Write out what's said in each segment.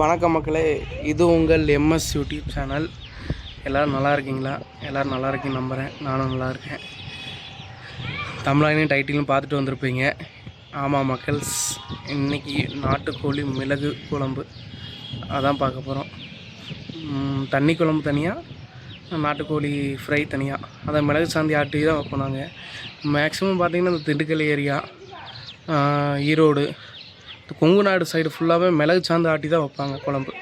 வணக்கம் மக்களே இது உங்கள் எம்எஸ் யூடியூப் சேனல். எல்லோரும் நல்லா இருக்கீங்களா? எல்லோரும் நல்லா இருக்கீங்க நம்புகிறேன் நானும் நல்லா இருக்கேன். தமிழாயினும் டைட்டிலும் பார்த்துட்டு வந்திருப்பீங்க. ஆமாம் மக்கள்ஸ் இன்றைக்கி நாட்டுக்கோழி மிளகு குழம்பு. அதான் பார்க்க போகிறோம் தண்ணி குழம்பு தனியாக நாட்டுக்கோழி ஃப்ரை தனியாக அதை மிளகு சாந்தி ஆட்டி தான் வைப்போம் நாங்கள் மேக்ஸிமம் பார்த்திங்கன்னா இந்த திண்டுக்கல் ஏரியா ஈரோடு கொங்கு நாடு சைடு ஃபுல்லாகவே மிளகு சாந்து ஆட்டி தான் வைப்பாங்க குழம்பு.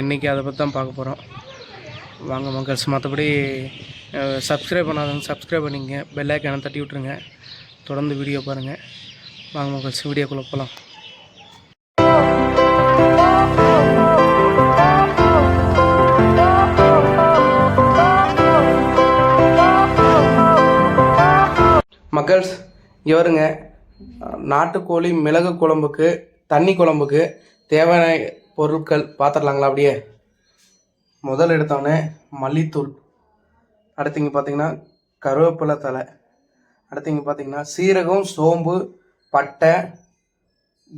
இன்றைக்கி அதை பற்றி தான் பார்க்க போகிறோம் வாங்க மக்கள்ஸ் மற்றபடி சப்ஸ்கிரைப் பண்ணாதவங்க சப்ஸ்கிரைப் பண்ணிங்க பெல் ஐக்கானை தட்டி விட்ருங்க தொடர்ந்து வீடியோ பாருங்கள் வாங்க மக்கள்ஸ் வீடியோக்குள்ளே போகலாம் மக்கள்ஸ் இவருங்க நாட்டுக்கோழி மிளகு குழம்புக்கு தண்ணி குழம்புக்கு தேவையான பொருட்கள் பார்த்துடலாங்களா அப்படியே? முதல் எடுத்தோடனே மல்லித்தூள். அடுத்து இங்கே பார்த்தீங்கன்னா கருவேப்பிலை தலை அடுத்து இங்கே பார்த்தீங்கன்னா சீரகம் சோம்பு பட்டை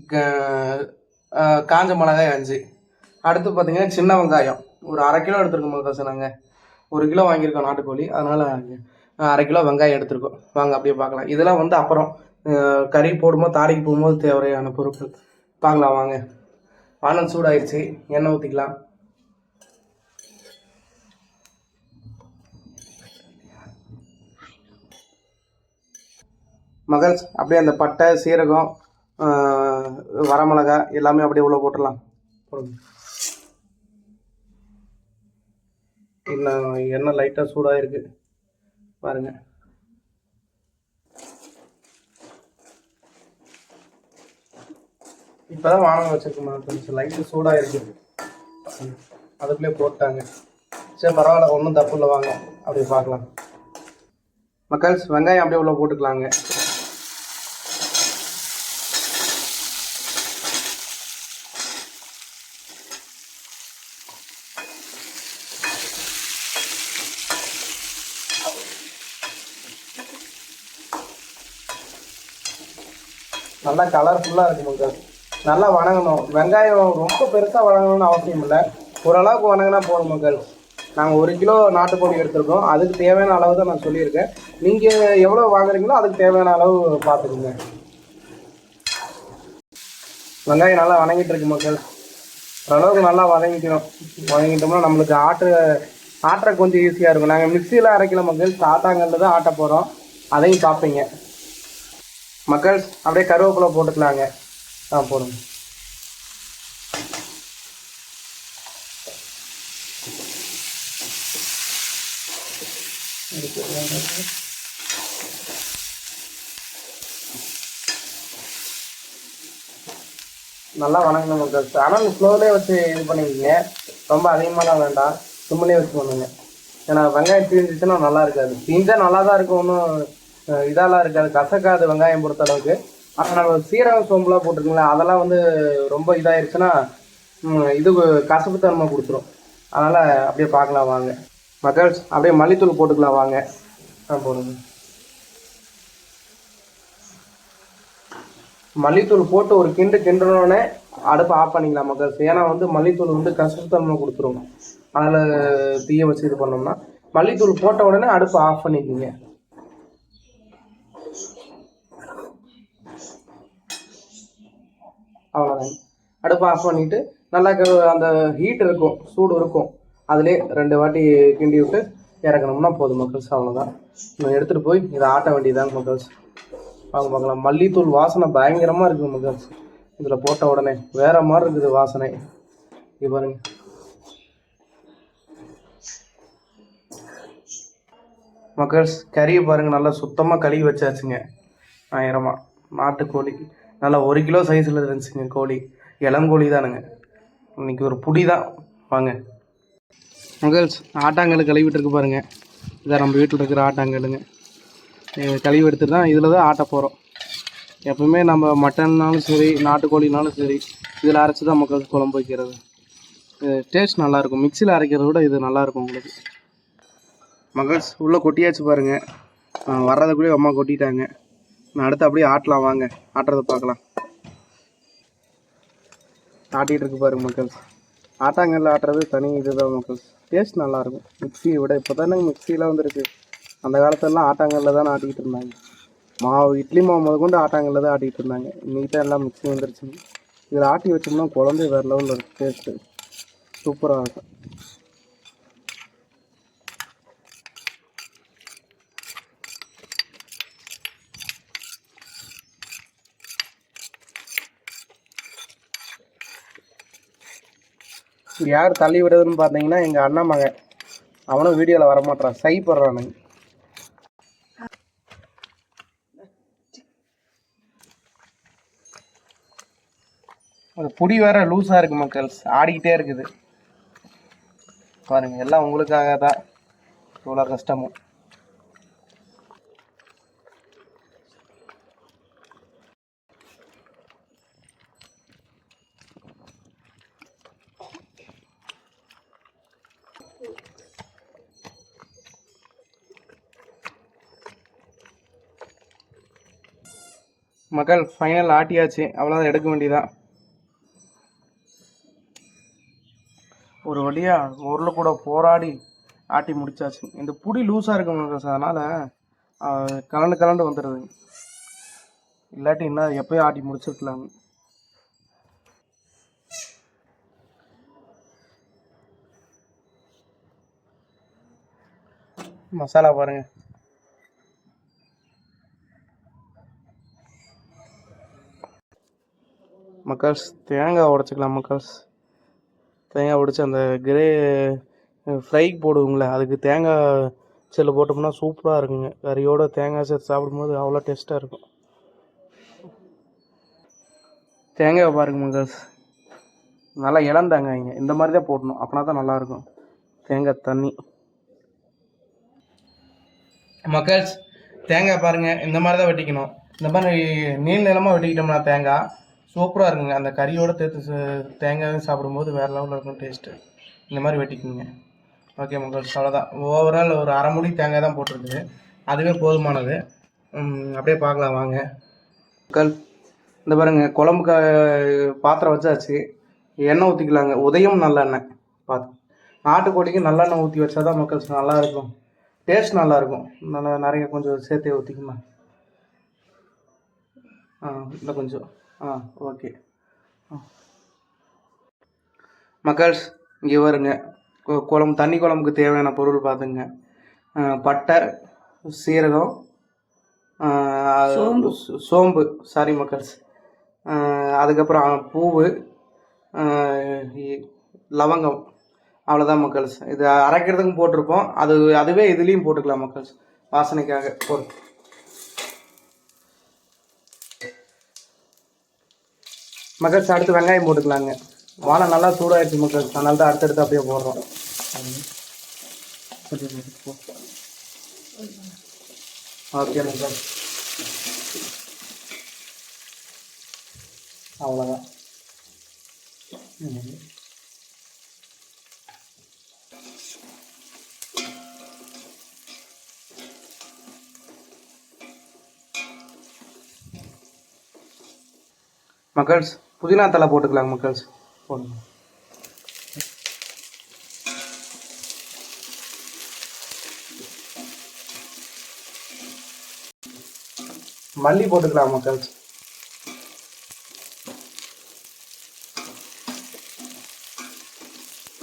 க- காஞ்ச மிளகாய் அஞ்சு. அடுத்து பார்த்தீங்கன்னா சின்ன வெங்காயம். ஒரு அரை கிலோ எடுத்துருக்கோம் தோசை நாங்கள் ஒரு கிலோ வாங்கியிருக்கோம் நாட்டுக்கோழி. அதனால் அரை கிலோ வெங்காயம் எடுத்துருக்கோம். வாங்க அப்படியே பார்க்கலாம் இதெல்லாம் வந்து அப்புறம் கறி போடும்போது தாளிக்கு போகும்போது தேவையான பொருட்கள். பார்க்கலாம் வாங்க. வானம் சூடாயிருச்சு. எண்ணெய் ஊற்றிக்கலாம் மகள்ஸ் அப்படியே அந்த பட்டை சீரகம் வரமிளகாய் வரமிளகா எல்லாமே அப்படியே உள்ள போட்டுடலாம். போடுங்க. இன்னும் எண்ணெய் லைட்டாக சூடாக இருக்குது பாருங்கள் இப்போதான் வானம் வச்சிருக்கோம் கொஞ்சம் லைட்டு சூடாக இருக்குது அதுக்குள்ளே போட்டாங்க. சரி பரவாயில்ல ஒன்றும் தப்பு இல்லை வாங்க. அப்படி பார்க்கலாம். மக்கள்ஸ் வெங்காயம் அப்படியே உள்ள போட்டுக்கலாங்க. நல்லா கலர்ஃபுல்லாக இருக்கும் மக்கள். நல்லா வணங்கணும். வெங்காயம் ரொம்ப பெருசாக வணங்கணும்னு அவசியம் இல்லை. ஓரளவுக்கு வணங்கினா போதும் மக்கள். நாங்கள் ஒரு கிலோ நாட்டுக்கோழி எடுத்திருக்கோம். அதுக்கு தேவையான அளவு தான் நான் சொல்லியிருக்கேன். நீங்கள் எவ்வளோ வாங்குறீங்களோ அதுக்கு தேவையான அளவு பார்த்துக்குங்க. வெங்காயம் நல்லா வணங்கிட்டு இருக்கு மக்கள். ஓரளவுக்கு நல்லா வதங்கிக்கணும் வதங்கிட்டோம்னா நம்மளுக்கு ஆட்டு ஆட்டுற கொஞ்சம் ஈஸியாக இருக்கும். நாங்கள் மிக்சியில் அரைக்கல மக்கள். சாத்தாங்கல்ல தான் ஆட்ட போகிறோம் அதையும் பார்ப்பீங்க மக்கள் அப்படியே கருவேப்பிலை போட்டுக்கலாங்க. ஆ போடுங்க. நல்லா வணங்கணும் மக்கள் ஆனால் ஸ்லோவிலே வச்சு இது பண்ணிக்கிங்க ரொம்ப அதிகமாலாம் வேண்டாம். சிம்மிலே வச்சு பண்ணுங்க. ஏன்னா வெங்காயம் தீர்ந்துச்சுன்னா நல்லா இருக்காது. தீஞ்சா நல்லா தான் இருக்கும் ஒன்றும் இதெல்லாம் இருக்காது. கசக்காது வெங்காயம் பொறுத்த அளவுக்கு ஆனால் நம்ம சீரகம் சோம்புலாம் போட்டிருக்கீங்களா அதெல்லாம் வந்து ரொம்ப இதாயிருச்சுன்னா இது இது கசப்புத்தன்மை கொடுத்துரும். அதனால் அப்படியே பார்க்கலாம் வாங்க. மகள்ஸ் அப்படியே மல்லித்தூள் போட்டுக்கலாம் வாங்க. ஆ போடுங்க. மல்லித்தூள் போட்டு ஒரு கிண்டு கிண்டுனோடனே அடுப்பை ஆஃப் பண்ணிக்கலாம் மக்கள்ஸ் ஏன்னா வந்து மல்லித்தூள் வந்து கசப்புத்தன்மை கொடுத்துரும். அதனால் தீய வச்சு இது பண்ணோம்னா மல்லித்தூள் போட்ட உடனே அடுப்பை ஆஃப் பண்ணிக்கோங்க. அவ்வளோதாங்க அடுப்பை ஆஃப் பண்ணிவிட்டு நல்லா அந்த ஹீட் இருக்கும் சூடு இருக்கும். அதிலே ரெண்டு வாட்டி கிண்டி விட்டு இறக்கணும்னா போதும் மக்கள்ஸ் அவ்வளோதான் எடுத்துகிட்டு போய் இதை ஆட்ட வேண்டியதாங்க மக்கள்ஸ். வாங்க பார்க்கலாம். மல்லித்தூள் வாசனை பயங்கரமாக இருக்குது மக்கள்ஸ். இதில் போட்ட உடனே வேற மாதிரி இருக்குது வாசனை. இது பாருங்க. மக்கள்ஸ் கறியை பாருங்கள் நல்லா சுத்தமாக கழுவி வச்சாச்சுங்க. ஆயிரமா. நாட்டுக்கோழி. நல்லா ஒரு கிலோ சைஸில் இருந்துச்சுங்க கோழி. இளம் கோழி தானுங்க. இன்னைக்கு ஒரு புடி தான். வாங்க. மகள்ஸ் ஆட்டாங்கல் கழுவிட்டுருக்கு பாருங்கள் இதான் நம்ம வீட்டில் இருக்கிற ஆட்டாங்கல்லுங்க. கழிவு கழுவி எடுத்துட்டு தான் இதில் தான் ஆட்ட போகிறோம் எப்பவுமே நம்ம மட்டன்னாலும் சரி நாட்டுக்கோழினாலும் சரி இதில் அரைச்சி தான் மக்களுக்கு குழம்பு வைக்கிறது. டேஸ்ட் நல்லாயிருக்கும் மிக்சியில் அரைக்கிறத விட இது நல்லாயிருக்கும் உங்களுக்கு. மகள்ஸ் உள்ளே கொட்டியாச்சு பாருங்க. வர்றதுக்குள்ளேயே அம்மா கொட்டிட்டாங்க. நான் அடுத்து அப்படியே ஆட்டலாம் வாங்க. ஆட்டுறதை பார்க்கலாம். ஆட்டிகிட்டு இருக்கு பாருங்க மக்கள். ஆட்டாங்கல்ல ஆட்டுறது தனி இதுதான் மக்கள். டேஸ்ட் நல்லாயிருக்கும். மிக்சியை விட இப்போ தானே மிக்சியெலாம் வந்துருக்கு. அந்த காலத்துலலாம் ஆட்டாங்கல்ல தான் ஆட்டிக்கிட்டு இருந்தாங்க. மாவு இட்லி மாவு முத கொண்டு ஆட்டாங்கல்ல தான் ஆட்டிக்கிட்டு இருந்தாங்க. இன்னைக்கு தான் எல்லாம் மிக்ஸி வந்துருச்சு இதில் ஆட்டி வச்சோம்னா குழந்தை வேறு லெவலில் இருக்கும் டேஸ்ட்டு சூப்பராக இருக்கும். யார் தள்ளி விடுறதுன்னு பார்த்தீங்கன்னா எங்கள் அண்ணா மகன். அவனும் வீடியோவில் வரமாட்டான் சை போடுறானுங்க புடி வேற லூஸாக இருக்கு மக்கள். ஆடிக்கிட்டே இருக்குது. பாருங்க எல்லாம் உங்களுக்காக தான் இவ்வளோ கஷ்டமும். மக்கள் ஃபைனல் ஆட்டியாச்சு. அவ்வளோதான் எடுக்க வேண்டியதான் ஒரு வழியாக உருளை கூட போராடி ஆட்டி முடிச்சாச்சு. இந்த புடி லூஸாக இருக்கு மக்கள் அதனால் கலண்டு கலண்டு வந்துடுது இல்லாட்டி இன்னும் எப்போயும் ஆட்டி முடிச்சிருக்கலாம். மசாலா பாருங்கள் மக்கள்ஸ் தேங்காய் உடச்சிக்கலாம் மக்கள்ஸ் தேங்காய் உடைச்சி அந்த கிரே ஃப்ரைக்கு போடுவோங்களே அதுக்கு தேங்காய் செல்லு போட்டோம்னா சூப்பராக இருக்குங்க. கறியோட தேங்காய் சேர்த்து சாப்பிடும்போது அவ்வளோ டேஸ்ட்டாக இருக்கும். தேங்காய் பாருங்க மக்கள்ஸ் நல்லா இளம் தேங்காய்ங்க இந்த மாதிரி தான் போடணும். அப்படின்னா தான் நல்லாயிருக்கும் தேங்காய் தண்ணி. மக்கள்ஸ் தேங்காய் பாருங்கள் இந்த மாதிரி தான் வெட்டிக்கணும். இந்த மாதிரி நீள் நிலமாக வெட்டிக்கிட்டோம்னா தேங்காய் சூப்பராக இருக்குங்க. அந்த கறியோட சேர்த்து ச- தேங்காயும் சாப்பிடும்போது வேறு லெவலில் இருக்கும் டேஸ்ட்டு இந்த மாதிரி வெட்டிக்குங்க. ஓகே மக்கள் அவ்வளோதான் ஓவரால் ஒரு அரை முடி தேங்காய் தான் போட்டிருக்குது. அதுவே போதுமானது. அப்படியே பார்க்கலாம் வாங்க. மக்கள் இந்த பாருங்க க பாத்திரம் வச்சாச்சு. எண்ணெய் ஊற்றிக்கலாங்க உதயம் நல்லெண்ணெய் பார்த்து நாட்டுக்கோழிக்கு நல்லெண்ணெய் ஊற்றி வச்சா தான் மக்கள் நல்லா இருக்கும். டேஸ்ட் நல்லாயிருக்கும் நல்லா நிறைய கொஞ்சம் சேர்த்தே ஊற்றிக்கணும் ஆ இன்னும் கொஞ்சம். ஆ ஓகே. மக்கள்ஸ் இங்கே வருங்க குழம்பு தண்ணி குழம்புக்கு தேவையான பொருள் பார்த்துங்க ஆ, பட்டை சீரகம் ஆ, சோம்பு. சாரி மக்கள்ஸ். ஆ, அதுக்கப்புறம் பூவு ஆ, லவங்கம். அவ்வளோதான் மக்கள்ஸ். இது அரைக்கிறதுக்கும் போட்டிருப்போம் அது அதுவே இதுலேயும் போட்டுக்கலாம் மக்கள்ஸ். வாசனைக்காக போதும் மக்கள்ஸ் அடுத்து வெங்காயம் போட்டுக்கலாங்க. வாழை நல்லா சூடாகிடுச்சு மக்கள்ஸ் அதனால தான் அடுத்தடுத்து அப்படியே போடுறோம். ஓகே மக்கள் அவ்வளோதான் மக்கள்ஸ் புதினா தலை போட்டுக்கலாங்க மக்கள்ஸ். போடுங்க. மல்லி போட்டுக்கலாம் மக்கள்ஸ்.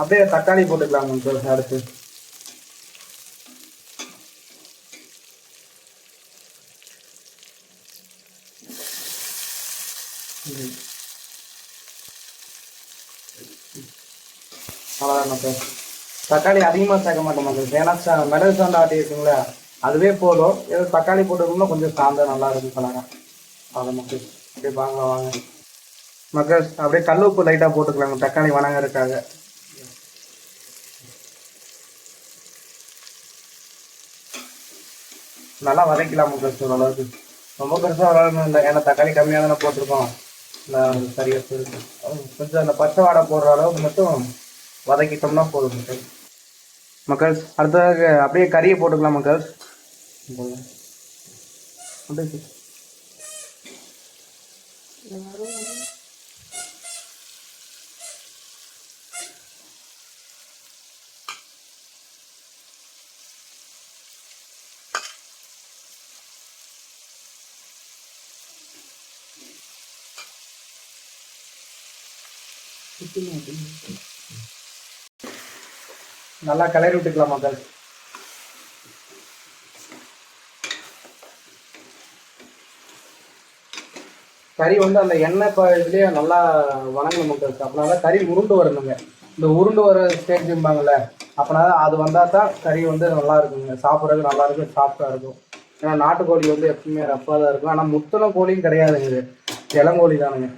அப்படியே தக்காளி போட்டுக்கலாம் மக்கள்ஸ் அடுத்து. அவ்வளோதான் மக்கள். தக்காளி அதிகமாக சேர்க்க மாட்டோம் மக்கள். ஏன்னா மெடல் மிளகு சாந்தா ஆட்டி இருக்குங்களா அதுவே போதும். ஏதோ தக்காளி போட்டுக்கணும்னா கொஞ்சம் சாந்தா நல்லா இருக்கும் கலராக அவ்வளோ மக்கள். அப்படியே வாங்க வாங்க. மக்கள் அப்படியே கல் உப்பு லைட்டாக போட்டுக்கலாங்க. தக்காளி வணங்கறதுக்காக. நல்லா வதக்கலாம் மக்கள் ஓரளவுக்கு. ரொம்ப பெருசாக வளரணும் இல்லை ஏன்னா தக்காளி கம்மியாக தானே போட்டிருக்கோம் சரியாக இருக்கு கொஞ்சம் அந்த பச்சை வாடை போடுற அளவுக்கு மட்டும் வதக்கிட்டோம்னா போதும் மக்கள் மக்கள்ஸ் அடுத்ததாக அப்படியே கறியை போட்டுக்கலாம் மக்கள்ஸ் Thank you. நல்லா கிளறி விட்டுக்கலாம் மக்கள் கறி வந்து அந்த எண்ணெய் இப்போ இதுலேயே நல்லா வணங்கணும் மக்கள் அப்படின்னா தான் கறி உருண்டு வரணுங்க. இந்த உருண்டு வர ஸ்டேஜும்பாங்கல்ல அப்படின்னா அது வந்தால் தான் கறி வந்து நல்லா இருக்குங்க. சாப்பிட்றதுக்கு நல்லா இருக்கும் சாஃப்டாக இருக்கும். ஏன்னா நாட்டுக்கோழி வந்து எப்பவுமே ரப்பாக தான் இருக்கும். ஆனால் முத்தளம் கோழியும் கிடையாதுங்க இது. இளங்கோழி தானுங்க.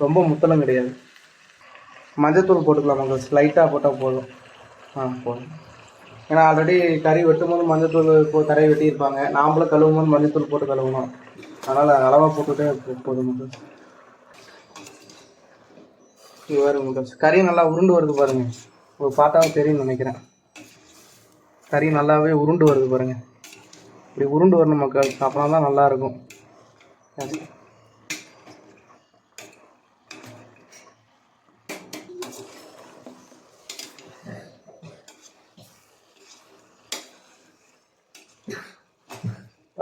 ரொம்ப முத்தளம் கிடையாது. மஞ்சத்தூள் போட்டுக்கலாம் மக்கள் லைட்டாக போட்டால் போதும். ஆ போதும். ஏன்னா ஆல்ரெடி கறி வெட்டும் போது மஞ்சத்தூள் இப்போ தரையை வெட்டியிருப்பாங்க. நாம்பளும் கழுவும் போது மஞ்சத்தூள் போட்டு கழுவணும். அதனால் அளவாக போட்டுக்கிட்டே போதும் மக்கள். இது பாருங்க மக்கள். கறி நல்லா உருண்டு வருது பாருங்க. இப்போ பார்த்தா தெரியும் நினைக்கிறேன். கறி நல்லாவே உருண்டு வருது பாருங்க. இப்படி உருண்டு வரணும் மக்கள். அப்புறம் தான் நல்லா இருக்கும்.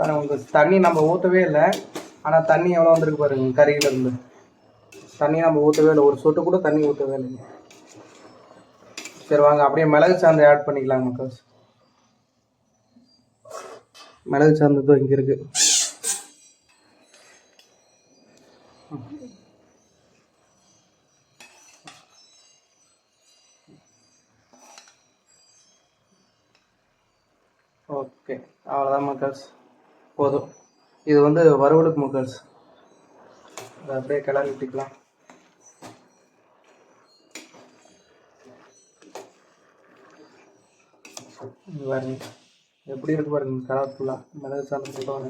கறி உங்களுக்கு தண்ணி நம்ம ஊற்றவே இல்லை. ஆனால் தண்ணி எவ்வளோ வந்திருக்கு பாருங்க கறியில இருந்து. தண்ணி நம்ம ஊற்றவே இல்லை. ஒரு சொட்டு கூட தண்ணி ஊற்றவே இல்லைங்க. சரி வாங்க. அப்படியே மிளகு சாந்து ஆட் பண்ணிக்கலாங்க மக்கள் மிளகு சாந்து இங்கே இருக்கு. ஓகே. அவ்வளோதான் மக்கள்ஸ் போதும். இது வந்து வறுவலுக்கு மக்கள்ஸ் அதை அப்படியே கிளறி விட்டுக்கலாம். பாருங்க. எப்படி இருக்கு பாருங்க கலர்ஃபுல்லாக மிளகு சாதம் சொல்லுவாங்க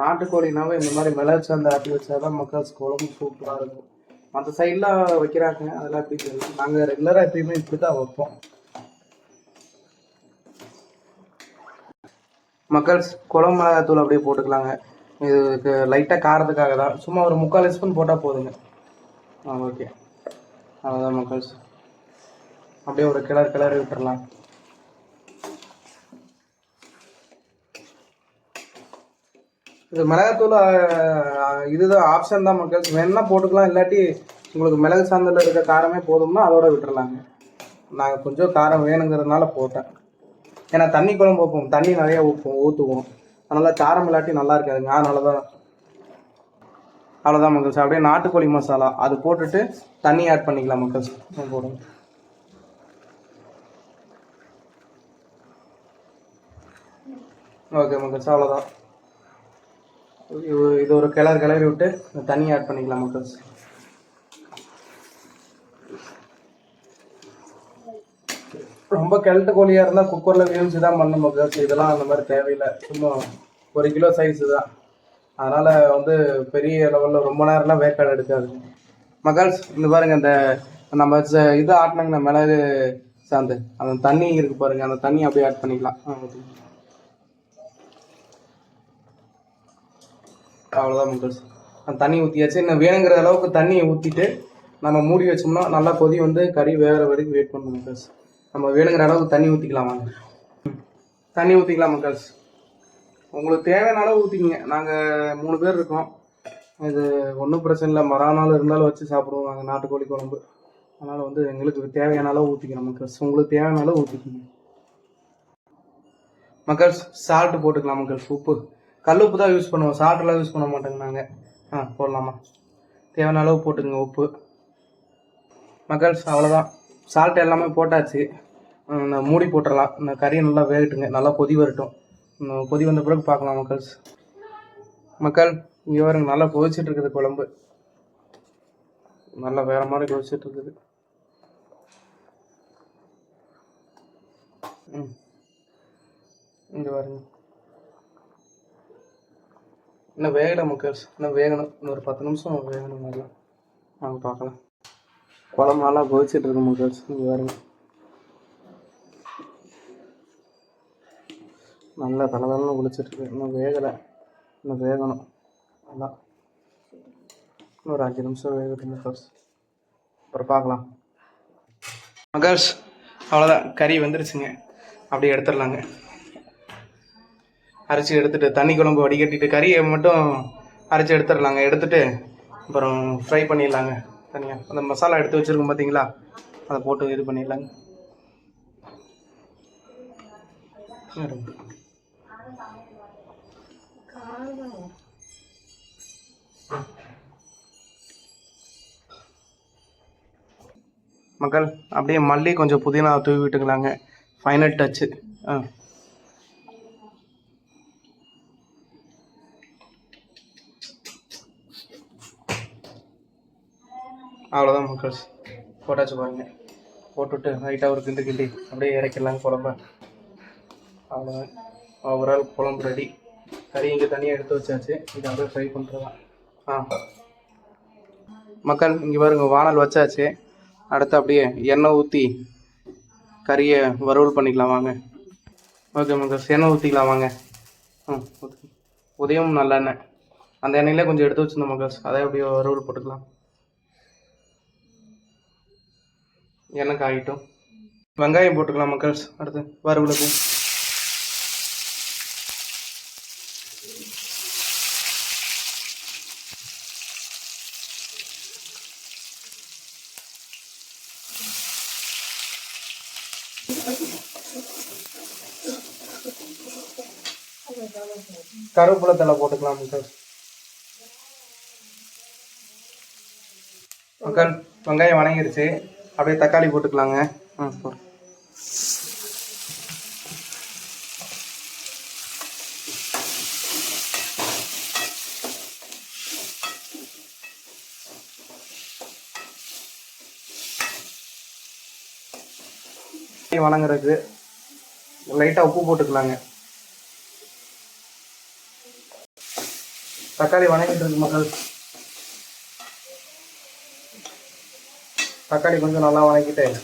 நாட்டுக்கோழினாவே இந்த மாதிரி மிளகு சாந்து ஆட்டி வச்சாதான் மக்கள்ஸ் குழம்பு சூப்பராக இருக்கும். மற்ற சைட்லாம் வைக்கிறாங்க அதெல்லாம் எப்படி தெரியும்? நாங்கள் ரெகுலராக எப்பயுமே இப்படி தான் வைப்போம். மக்கள்ஸ் குளம் மிளகாத்தூள் அப்படியே போட்டுக்கலாங்க. இதுக்கு லைட்டாக காரத்துக்காக தான். சும்மா ஒரு முக்கால் ஸ்பூன் போட்டால் போதுங்க. ஆ ஓகே அவ்வளோதான் மக்கள்ஸ் அப்படியே ஒரு கிளறு கிளறி விட்டுடலாம் இது மிளகாத்தூள் இதுதான் ஆப்ஷன் தான் மக்கள்ஸ் வேணுன்னா போட்டுக்கலாம் இல்லாட்டி உங்களுக்கு மிளகு சாந்தில் இருக்க காரமே போதும்னா அதோட விட்டுறலாங்க. நாங்கள் கொஞ்சம் காரம் வேணுங்கிறதுனால போட்டேன். ஏன்னா தண்ணி குழம்பு வைப்போம். தண்ணி நிறைய ஊப்போம் ஊற்றுவோம் அதனால் காரம் இல்லாட்டி நல்லா இருக்காதுங்க அதனால தான் அவ்வளோதான் மக்கள்ஸ் அப்படியே நாட்டுக்கோழி மசாலா. அது போட்டுட்டு தண்ணி ஆட் பண்ணிக்கலாம் மக்கள்ஸ் போடுங்க. ஓகே மக்கள்ஸ் அவ்வளோதான் இது- இது ஒரு கிளறு கிளறி விட்டு தண்ணி ஆட் பண்ணிக்கலாம் மக்கள்ஸ் ரொம்ப கிழட்டு கோழியாக இருந்தால் குக்கரில் வேவிச்சு தான் பண்ண மக்கள்ஸ் இதெல்லாம் அந்த மாதிரி தேவையில்லை. சும்மா ஒரு கிலோ சைஸ் தான். அதனால் வந்து பெரிய லெவலில் ரொம்ப நேரம்லாம் வேக்காடு எடுக்காது. மகால்ஸ் இந்த பாருங்க இந்த நம்ம ச- இது ஆட்டினாங்க மிளகு சாந்து. அந்த தண்ணி இருக்கு பாருங்க அந்த தண்ணி அப்படியே ஆட் பண்ணிக்கலாம். அவ்வளோதான் மக்கள்ஸ் அந்த தண்ணி ஊற்றியாச்சு இன்னும் வேணுங்கிற அளவுக்கு தண்ணியை ஊற்றிட்டு நம்ம மூடி வச்சோம்னா நல்லா கொதி வந்து கறி வேகிற வரைக்கும் வெயிட் பண்ணணும் மக்கள்ஸ் நம்ம வேணுங்கிற அளவுக்கு தண்ணி ஊற்றிக்கலாம் வாங்க. ம். தண்ணி ஊற்றிக்கலாம் மக்கள்ஸ். உங்களுக்கு தேவையான அளவு ஊற்றிக்கிங்க நாங்கள் மூணு பேர் இருக்கோம். இது ஒன்றும் பிரச்சனை இல்லை. மறாநாள் இருந்தாலும் வச்சு சாப்பிடுவோம். நாங்கள் நாட்டுக்கோழி குழம்பு. அதனால் வந்து எங்களுக்கு தேவையான அளவு ஊற்றிக்கணும் மக்கள்ஸ். உங்களுக்கு தேவையான அளவு ஊற்றிக்கிங்க மக்கள்ஸ் சால்ட் போட்டுக்கலாம் மக்கள்ஸ். உப்பு. கல் உப்பு தான் யூஸ் பண்ணுவோம். சால்ட்லாம் யூஸ் பண்ண மாட்டோங்க நாங்கள் ஆ போடலாமா? தேவையான அளவு போட்டுக்கோங்க உப்பு. மக்கள்ஸ் அவ்வளோதான் சால்ட் எல்லாமே போட்டாச்சு. மூடி போட்டுடலாம் இந்த கறியை நல்லா வேகட்டுங்க. நல்லா கொதி வரட்டும். கொதி வந்த பிறகு பார்க்கலாம் மக்கள்ஸ். மக்கள் இங்கே வரங்க நல்லா கொதிச்சுட்டு இருக்குது குழம்பு. நல்லா வேற மாதிரி கொதிச்சுட்டு இருக்குது. ம். இங்கே வரங்க இன்னும் வேகலை மக்கள்ஸ். இன்னும் வேகணும். இன்னும் ஒரு பத்து நிமிஷம் வேகணும் நல்லா. நாங்கள் பார்க்கலாம். குழம்பு நல்லா கொதிச்சுட்டு இருக்கு மக்கள்ஸ். இங்கே வரங்க நல்லா தலதலன்னு குளிச்சிட்டு இருக்கு இன்னும் வேகலை. இன்னும் வேகணும். நல்லா இன்னும் ஒரு அஞ்சு நிமிஷம் வேகட்டும் ஃபர்ஸ்ட் அப்புறம் பார்க்கலாம். மகர்ஸ் அவ்வளோதான் கறி வந்துருச்சுங்க. அப்படியே எடுத்துடலாங்க. அரைச்சி எடுத்துட்டு தண்ணி குழம்பு வடிகட்டிட்டு கறியை மட்டும் அரைச்சி எடுத்துடலாங்க. எடுத்துட்டு அப்புறம் ஃப்ரை பண்ணிடலாங்க. தனியாக அந்த மசாலா எடுத்து வச்சுருக்கோம் பார்த்தீங்களா அதை போட்டு இது பண்ணிடலாங்க. மக்கள் அப்படியே மல்லி கொஞ்சம் புதினா தூவி விட்டுக்கலாங்க. ஃபைனல் டச்சு ஆ. அவ்வளோதான் மக்கள். போட்டாச்சு பாருங்க. போட்டுவிட்டு லைட்டாக ஒரு கிண்டு கிண்டி அப்படியே இறக்கிடலாங்க குழம்ப. அவ்வளோதான் ஓவரால் குழம்பு ரெடி கறி இங்கே தனியாக எடுத்து வச்சாச்சு. இதை அப்படியே ஃப்ரை பண்ணுறதான் ஆ. மக்கள் இங்கே பாருங்க வானல் வச்சாச்சு. அடுத்து அப்படியே எண்ணெய் ஊற்றி கறியை வறுவல் பண்ணிக்கலாம் வாங்க. ஓகே மக்கள் எண்ணெய் ஊற்றிக்கலாம் வாங்க. ம் ஊத்தி. உதயம் நல்லெண்ணெய் அந்த எண்ணெயிலே கொஞ்சம் எடுத்து வச்சிருந்தோம் மக்கள்ஸ் அதை அப்படியே வறுவல் போட்டுக்கலாம். எண்ணெய் காயிட்டும். வெங்காயம் போட்டுக்கலாம் மக்கள்ஸ் அடுத்து வறுவலுக்கு. கருவேப்பிலை தலை போட்டுக்கலாம் சார்? மக்கள் வெங்காயம் வணங்கிருச்சு. அப்படியே தக்காளி போட்டுக்கலாங்க. ம் போடு. வணங்குறதுக்கு. லைட்டாக உப்பு போட்டுக்கலாங்க. தக்காளி வணங்கிட்டு இருக்கு மக்கள். தக்காளி கொஞ்சம் நல்லா வணக்கிட்டு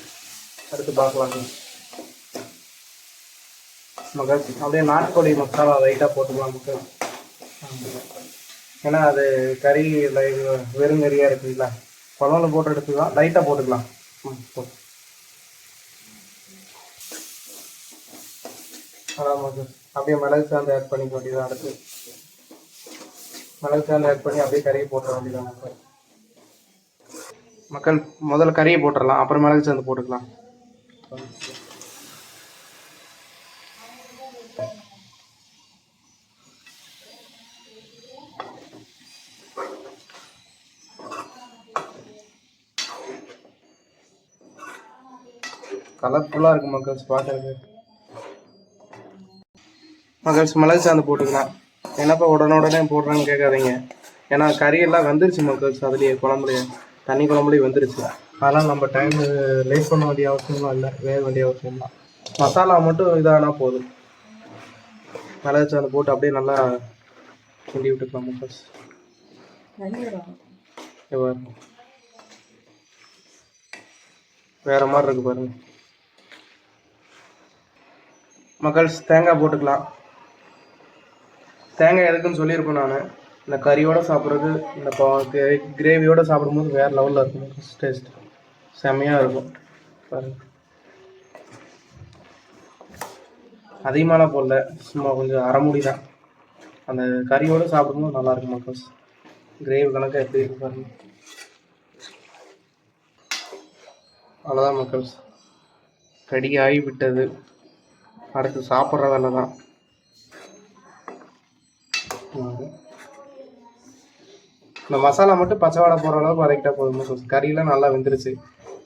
அடுத்து பார்க்கலாம். மக்கள் அப்படியே நாட்டுக்கோழி மசாலா லைட்டாக போட்டுக்கலாம் மக்கள். ஏன்னா அது கறி லை- வெறும் கறியாக இருக்குங்களா குழம்புல போட்டு எடுத்துக்கலாம். லைட்டாக போட்டுக்கலாம். ம் போட்டு அதான் மக்கள். அப்படியே மிளகு சாந்து ஆட் பண்ணிக்க வேண்டியதான் அடுத்து. மிளகு ஆட் பண்ணி அப்படியே கறியை போட்டுற வேண்டியதான் மக்கள் மக்கள் முதல்ல கறியை போட்டுடலாம் அப்புறம் மிளகு சேர்ந்து போட்டுக்கலாம். கலர்ஃபுல்லாக இருக்கு மக்கள்ஸ் பார்க்கறதுக்கு. மக்கள்ஸ் மிளகு சாந்து போட்டுக்கலாம். என்னப்பா உடனே உடனே போடுறேன்னு கேட்காதீங்க. ஏன்னா கறியெல்லாம் வெந்துருச்சு மக்கள்ஸ் அதுலேயே குழம்புலையே தண்ணி குழம்புலேயே வெந்துருச்சு. அதனால் நம்ம டைம் லேட் பண்ண வேண்டிய அவசியம்லாம் இல்லை வேக வேண்டிய அவசியம் தான். மசாலா மட்டும் இதானா போதும். மிளகு சாந்து போட்டு அப்படியே நல்லா கிண்டி விட்டுக்கலாம் மக்கள்ஸ். வேற மாதிரி இருக்கு பாருங்க. மக்கள்ஸ் தேங்காய் போட்டுக்கலாம். தேங்காய் எதுக்குன்னு சொல்லியிருப்பேன் நான். இந்த கறியோடு சாப்பிட்றது இந்த கிரேவியோடு சாப்பிடும்போது வேறு லெவலில் இருக்கும். டேஸ்ட் செம்மையாக இருக்கும். பாருங்க. அதிகமாகலாம் போடல. சும்மா கொஞ்சம் அரைமுடி தான். அந்த கறியோடு சாப்பிடும்போது நல்லா இருக்கும் மக்கள்ஸ். கிரேவி கணக்காக எப்படி இருக்கு பாருங்க. அவ்வளோதான் மக்கள்ஸ். ரெடி ஆகி விட்டது. அடுத்து சாப்பிட்ற வேலை தான். இந்த மசாலா மட்டும் பச்சை வாடை போகிற அளவுக்கு வதக்கிட்டா போதும். மக்கள்ஸ் கறியெலாம் நல்லா வெந்துருச்சு.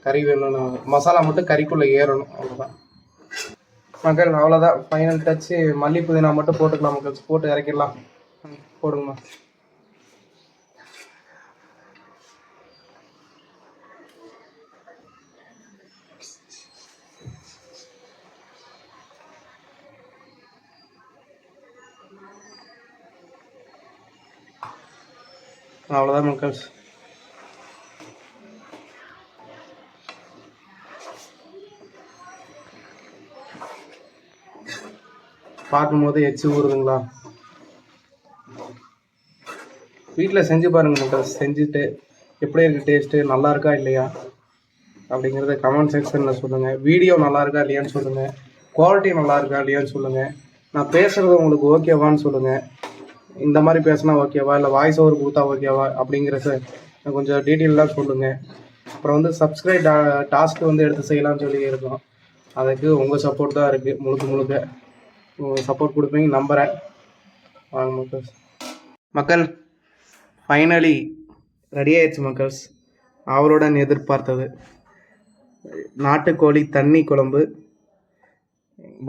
கறி வேணும்னு மசாலா மட்டும் கறிக்குள்ளே ஏறணும். அவ்வளோதான் மக்கள் அவ்வளோதான் ஃபைனல் டச்சு மல்லி புதினா மட்டும் போட்டுக்கலாம் மக்கள். போட்டு இறக்கிடலாம். ம், போடுங்கம்மா. அவ்வளோதான் மக்கள்ஸ். பார்க்கும்போது எச்சு ஊறுதுங்களா? வீட்டில் செஞ்சு பாருங்க மக்கள்ஸ். செஞ்சுட்டு எப்படி இருக்குது டேஸ்ட்டு நல்லா இருக்கா இல்லையா? அப்படிங்கிறத கமெண்ட் செக்ஷனில் சொல்லுங்கள் வீடியோ நல்லா இருக்கா இல்லையான்னு சொல்லுங்கள் குவாலிட்டி நல்லா இருக்கா இல்லையான்னு சொல்லுங்கள் நான் பேசுகிறது உங்களுக்கு ஓகேவான்னு சொல்லுங்கள் இந்த மாதிரி பேசினா ஓகேவா? இல்லை வாய்ஸ் ஓவர் கொடுத்தா ஓகேவா? அப்படிங்கிறத கொஞ்சம் டீட்டெயிலாக சொல்லுங்கள் அப்புறம் வந்து சப்ஸ்கிரைப் டாஸ்க் வந்து எடுத்து செய்யலாம்னு சொல்லி இருக்கோம் அதுக்கு உங்கள் சப்போர்ட் தான் இருக்குது முழுக்க முழுக்க. சப்போர்ட் கொடுப்பீங்க நம்புகிறேன் வாங்க மக்கள் மக்கள் ஃபைனலி ரெடி ஆயிடுச்சு மக்கள்ஸ். அவருடன் எதிர்பார்த்தது. நாட்டுக்கோழி தண்ணி குழம்பு.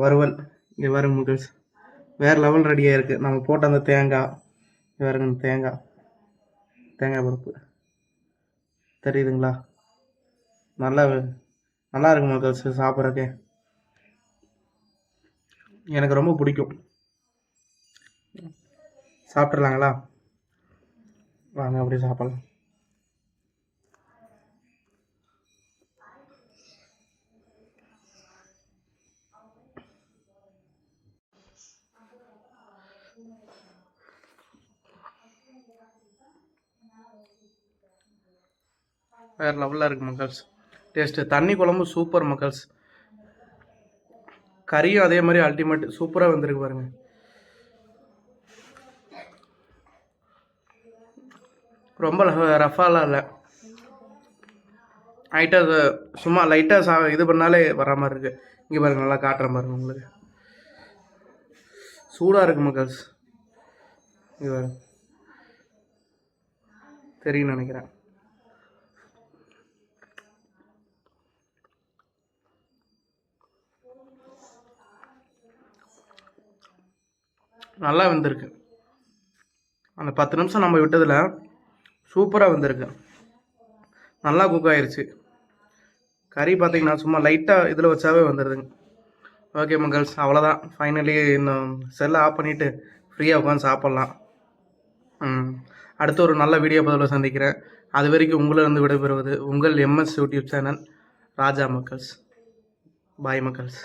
வறுவல் இங்கே வரும் மக்கள்ஸ். வேறு லெவல் ரெடியாக இருக்குது நம்ம போட்ட அந்த தேங்காய் இங்க தேங்காய் தேங்காய் பருப்பு. தெரியுதுங்களா? நல்லா நல்லா இருக்கு மக்கள்ஸ் சாப்பிட்றக்கே எனக்கு ரொம்ப பிடிக்கும். சாப்பிட்றலாங்களா வாங்க அப்படியே சாப்பிட்லாம். வேறு லெவலில் இருக்குது மக்கள்ஸ் டேஸ்ட்டு தண்ணி குழம்பு சூப்பர் மக்கள்ஸ் கறியும் அதே மாதிரி அல்டிமேட் சூப்பராக வந்திருக்கு பாருங்க. ரொம்ப ரஃபாலாம் இல்லை. ஹைட்டாக சும்மா லைட்டாக சா இது பண்ணாலே வர மாதிரி இருக்குது இங்கே பாருங்க நல்லா காட்டுற பாருங்க உங்களுக்கு. சூடாக இருக்கு மக்கள்ஸ் இங்கே பாருங்க. தெரியும் நினைக்கிறேன். நல்லா வந்திருக்கு. அந்த பத்து நிமிஷம் நம்ம விட்டதில் சூப்பராக வந்திருக்கு. நல்லா குக் ஆயிடுச்சு கறி பார்த்தீங்கன்னா சும்மா லைட்டாக இதில் வச்சாவே வந்துடுதுங்க ஓகே மங்கள்ஸ் அவ்வளோதான் ஃபைனலி இன்னும் செல்லை ஆஃப் பண்ணிவிட்டு ஃப்ரீயாக உட்காந்து சாப்பிட்லாம். அடுத்து ஒரு நல்ல வீடியோ பதிவில் சந்திக்கிறேன். அது வரைக்கும் உங்களிருந்து விடைபெறுவது உங்கள் எம்எஸ் யூடியூப் சேனல் ராஜா மக்கள்ஸ். பாய் மக்கள்ஸ்.